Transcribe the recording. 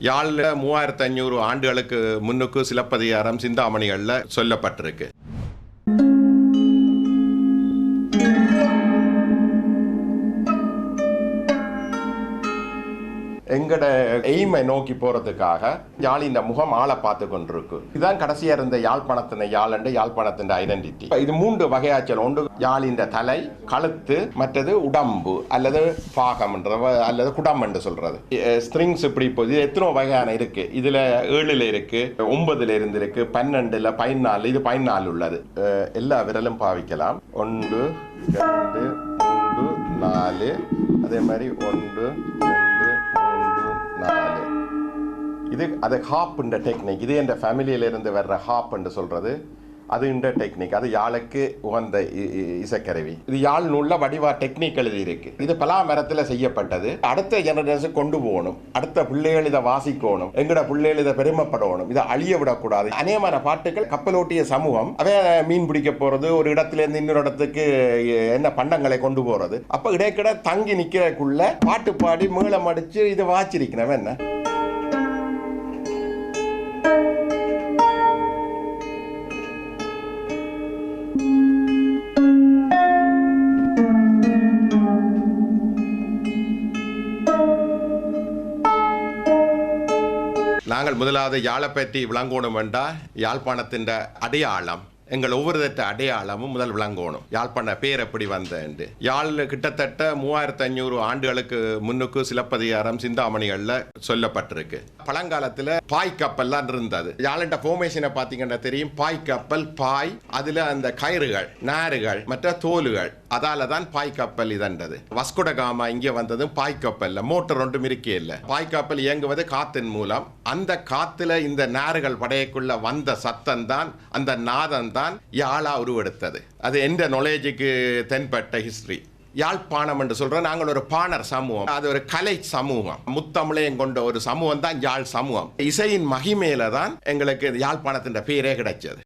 யாழ்ல மூவாயிரத்தி ஐநூறு ஆண்டுகளுக்கு முன்னுக்கு சிலப்பதிகாரம் சிந்தாமணிகள்ல சொல்லப்பட்டிருக்கு. எங்கட எய்மை நோக்கி போறதுக்காக இந்த முகம் ஆளை பார்த்து கொண்டிருக்கு. இதுதான் கடைசியா இருந்த யாழ்ப்பாணத்தின் யாழண்டு யாழ்ப்பாணத்தின் ஐடென்டிட்டி இது மூன்று வகையாச்சல். ஒன்று யாழின் தலை கழுத்து மற்றது உடம்பு அல்லது பாகம் அல்லது குடம் என்று சொல்றது. ஸ்ட்ரிங்ஸ் இப்படி போகுது இது எத்தனை வகையான இருக்கு. இதுல ஏழுல இருக்கு ஒன்பதுல இருந்து இருக்கு பன்னெண்டுல பதினாலு இது பதினாலு உள்ளது. எல்லா விரலும் பாவிக்கலாம். ஒன்று ரெண்டு மூன்று நாலு அதே மாதிரி ஒன்று ரெண்டு இது அது ஹாப்ன்ற டெக்னிக் இது என்ற ஃபேமிலியில இருந்து வர்ற ஹாப் என்று அது இந்த டெக்னிக் அது யாழுக்கு உகந்த இ- இசைக்கருவி. இது யாழ் நூலில் வடிவா டெக்னிக் எழுதி இருக்கு இது பலா மரத்தில் செய்யப்பட்டது. அடுத்த ஜெனரேஷன் கொண்டு போகணும். அடுத்த பிள்ளைகள் இதை வாசிக்கணும். எங்கட பிள்ளைகள் இதை பெருமைப்படணும். இதை அழிய விடக்கூடாது. அநேகமான பாட்டுகள் கப்பலோட்டிய சமூகம். அவை மீன் பிடிக்க போகிறது ஒரு இடத்துலேருந்து இன்னொரு இடத்துக்கு என்ன பண்டங்களை கொண்டு போகிறது அப்போ இடைக்கிட தங்கி நிற்கிறக்குள்ள பாட்டு பாடி மேளம் அடித்து இதை வாச்சிருக்கணும் என்ன? நாங்கள் முதலாவது யாழப்பேட்டி பற்றி என்றால் யாழ்ப்பாணத்தின் அடையாளம். எங்கள் ஒவ்வொருத்த அடையாளமும் முதல் விளங்கணும். யாழ்ப்பாண பேர் எப்படி வந்தேன் யாழ் கிட்டத்தட்ட மூவாயிரத்தி ஐநூறு ஆண்டுகளுக்கு முன்னுக்கு சிலப்பதிகாரம் சிந்தாமணிகள்ல சொல்லப்பட்டிருக்கு. பழங்காலத்துல பாய் கப்பல்லாம் இருந்தது. யாழண்ட ஃபோர்மேஷனை பார்த்தீங்கன்னா தெரியும். பாய் கப்பல் பாய் அதுல அந்த கயிறுகள் நாறுகள் மற்ற தோலுகள் அதால தான் பாய் கப்பல் இதன்றது வஸ்குடகாமா இங்கே வந்ததும் பாய் கப்பல்ல மோட்டர் ஒன்றும் இருக்கே இல்லை. பாய் கப்பல் இயங்குவது காத்தின் மூலம். அந்த காத்துல இந்த நாறுகள் படையக்குள்ள வந்த சத்தம் தான் அந்த நாதம் தான் யாழா உருவெடுத்தது. அது எந்த நாலேஜுக்கு தென்பட்ட ஹிஸ்டரி யாழ்ப்பாணம் என்று சொல்கிறோம் நாங்கள் ஒரு பாணர் சமூகம். அது ஒரு கலை சமூகம். முத்தமிழையும் கொண்ட ஒரு சமூகம் தான் யாழ் சமூகம். இசையின் மகிமையில தான் எங்களுக்கு யாழ்ப்பாணத்தின் பேரே கிடைச்சது.